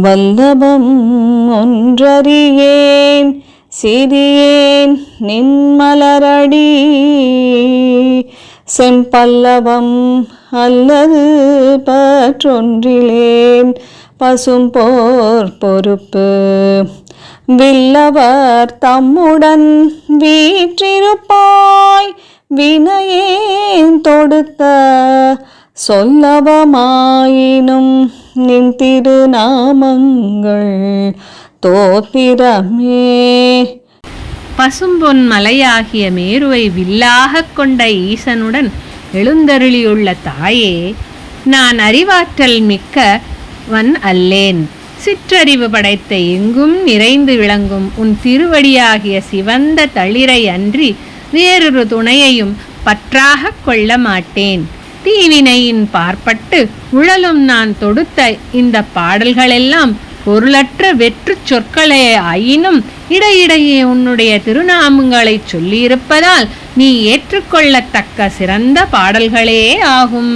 வல்லபம் ஒன்றறியேன் சிறியேன் நின்மலரடி. செம்பல்லவம் அல்லது பற்றொன்றிலேன் பசும் போர் பொறுப்பு. வில்லவர் தம்முடன் வீற்றிருப்பாய் வினையேன் தொடுத்த சொல்லவமாயினும் நின் திருநாமங்கள் தோத்திரமே. பசும்பொன் மலையாகிய மேருவை வில்லாகக் கொண்ட ஈசனுடன் எழுந்தருளியுள்ள தாயே நான் அறிவாற்றல் மிக்க வன் அல்லேன். சிற்றறிவு படைத்த எங்கும் நிறைந்து விளங்கும் உன் திருவடியாகிய சிவந்த தளிரை அன்றி வேறொரு துணையையும் பற்றாகக் கொள்ள மாட்டேன். தீவினையின் பார்ப்பட்டு உழலும் நான் தொடுத்த இந்த பாடல்களெல்லாம் பொருளற்ற வெற்றுச் சொற்களே ஆயினும் இடையிடையே உன்னுடைய திருநாமங்களை சொல்லியிருப்பதால் நீ ஏற்றுக்கொள்ளத்தக்க சிறந்த பாடல்களே ஆகும்.